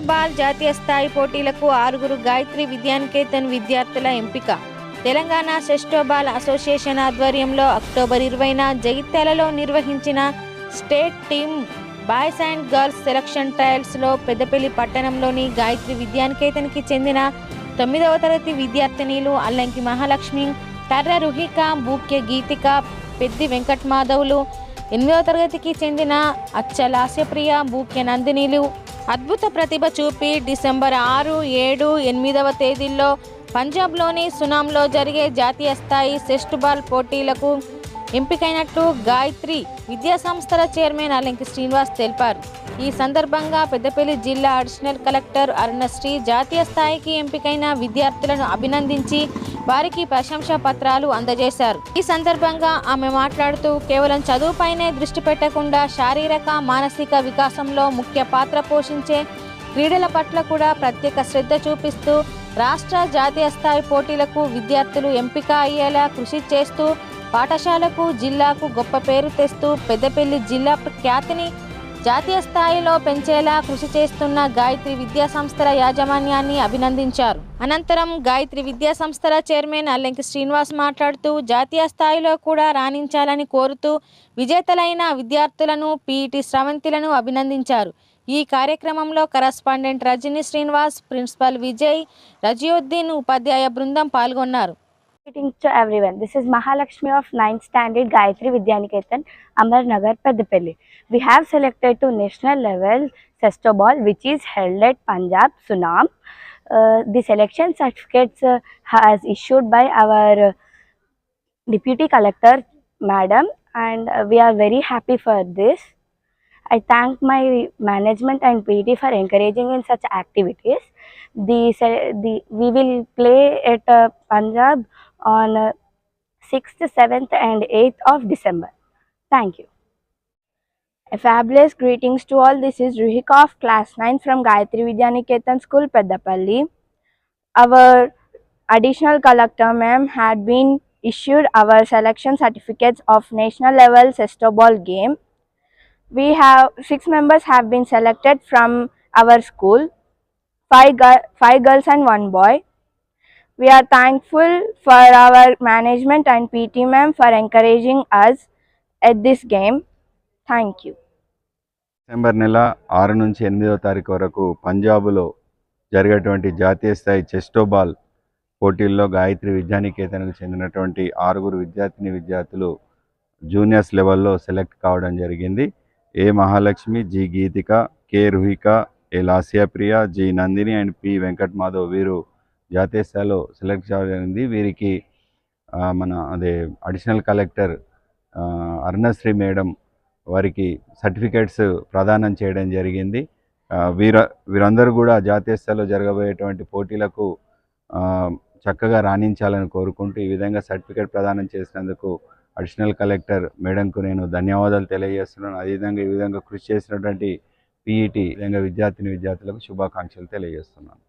Ball జాతీయ స్థాయి పోటీలకు ఆరుగురు గాయత్రి విద్యానికేతన్ విద్యార్థుల ఎంపిక. తెలంగాణ శ్రేష్ఠ అసోసియేషన్ ఆధ్వర్యంలో అక్టోబర్ ఇరవైన జగిత్యాలలో నిర్వహించిన state team boys and girls selection ట్రయల్స్లో Peddapalli పట్టణంలోని గాయత్రి విద్యానికేతన్కి చెందిన తొమ్మిదవ తరగతి విద్యార్థినిలు అల్లంకి మహాలక్ష్మి కర్ర రుహిక బూక్య గీతిక పెద్ది వెంకట్ మాధవులు ఎనిమిదవ తరగతికి చెందిన అచ్చలాస్యప్రియ బూక్య నందినిలు. అద్భుత ప్రతిభ చూపి డిసెంబర్ ఆరు ఏడు ఎనిమిదవ తేదీల్లో పంజాబ్లోని సునాంలో జరిగే జాతీయ స్థాయి సెస్ట్ బాల్ పోటీలకు ఎంపికైనట్లు గాయత్రి విద్యా సంస్థల చైర్మన్ అలంకి శ్రీనివాస్ తెలిపారు. ఈ సందర్భంగా పెద్దపల్లి జిల్లా అడిషనల్ కలెక్టర్ అరుణశ్రీ జాతీయ స్థాయికి ఎంపికైన విద్యార్థులను అభినందించి వారికి ప్రశంసా పత్రాలు అందజేశారు. ఈ సందర్భంగా ఆమె మాట్లాడుతూ కేవలం చదువుపైనే దృష్టి పెట్టకుండా శారీరక మానసిక వికాసంలో ముఖ్య పాత్ర పోషించే క్రీడల పట్ల కూడా ప్రత్యేక శ్రద్ధ చూపిస్తూ రాష్ట్ర జాతీయ స్థాయి పోటీలకు విద్యార్థులు ఎంపిక అయ్యేలా కృషి చేస్తూ పాఠశాలకు జిల్లాకు గొప్ప పేరు తెస్తూ పెద్దపల్లి జిల్లా ఖ్యాతిని జాతీయ స్థాయిలో పెంచేలా కృషి చేస్తున్న గాయత్రి విద్యా సంస్థల యాజమాన్యాన్ని అభినందించారు. అనంతరం గాయత్రి విద్యా సంస్థల చైర్మన్ అల్లెంకి శ్రీనివాస్ మాట్లాడుతూ జాతీయ స్థాయిలో కూడా రాణించాలని కోరుతూ విజేతలైన విద్యార్థులను పీఈటీ స్రవంతిలను అభినందించారు. ఈ కార్యక్రమంలో కరస్పాండెంట్ రజని శ్రీనివాస్ ప్రిన్సిపల్ విజయ్ రజియుద్దీన్ ఉపాధ్యాయ బృందం పాల్గొన్నారు. Greetings to everyone. This is Mahalakshmi of 9th Standard Gayatri Vidyaniketan, Amar Nagar, Peddapalli. We have selected to national level Sesto Ball, which is held at Punjab, Sunam. Uh, the selection certificates uh, has issued by our uh, Deputy Collector, Madam, and uh, we are very happy for this. I thank my management and PT for encouraging in such activities. The, the we will play at uh, Punjab on uh, 6th, 7th, and 8th of December. Thank you. A fabulous greetings to all. This is Ruhika of class 9 from Gayatri Vidyaniketan School, Peddapalli. Our additional collector ma'am had been issued our selection certificates of national level Sesto Ball game. We have six members have been selected from our school, five, five girls and one boy. We are thankful for our management and PT ma'am for encouraging us at this game. Thank you. December నెల ఆరు నుంచి ఎనిమిదో తారీఖు వరకు పంజాబ్లో జరిగేటువంటి జాతీయ స్థాయి చెస్టోబాల్ పోటీల్లో గాయత్రి విద్యానికేతనకు చెందినటువంటి ఆరుగురు విద్యార్థిని విద్యార్థులు జూనియర్స్ లెవెల్లో సెలెక్ట్ కావడం జరిగింది A Mahalakshmi G Geethika K Ruhika A Lasiya Priya G Nandini and P Venkat Madhav వీరు జాతీయ స్థాయిలో సెలెక్ట్ చేయడం జరిగింది వీరికి మన అదే అడిషనల్ కలెక్టర్ అరుణశ్రీ మేడం వారికి సర్టిఫికేట్స్ ప్రదానం చేయడం జరిగింది. వీర వీరందరూ కూడా జాతీయ స్థాయిలో జరగబోయేటువంటి పోటీలకు చక్కగా రాణించాలని కోరుకుంటూ ఈ విధంగా సర్టిఫికేట్ ప్రదానం చేసినందుకు అడిషనల్ కలెక్టర్ మేడంకు నేను ధన్యవాదాలు తెలియజేస్తున్నాను. అదేవిధంగా ఈ విధంగా కృషి చేసినటువంటి పీఈటీ విధంగా విద్యార్థిని విద్యార్థులకు శుభాకాంక్షలు తెలియజేస్తున్నాను.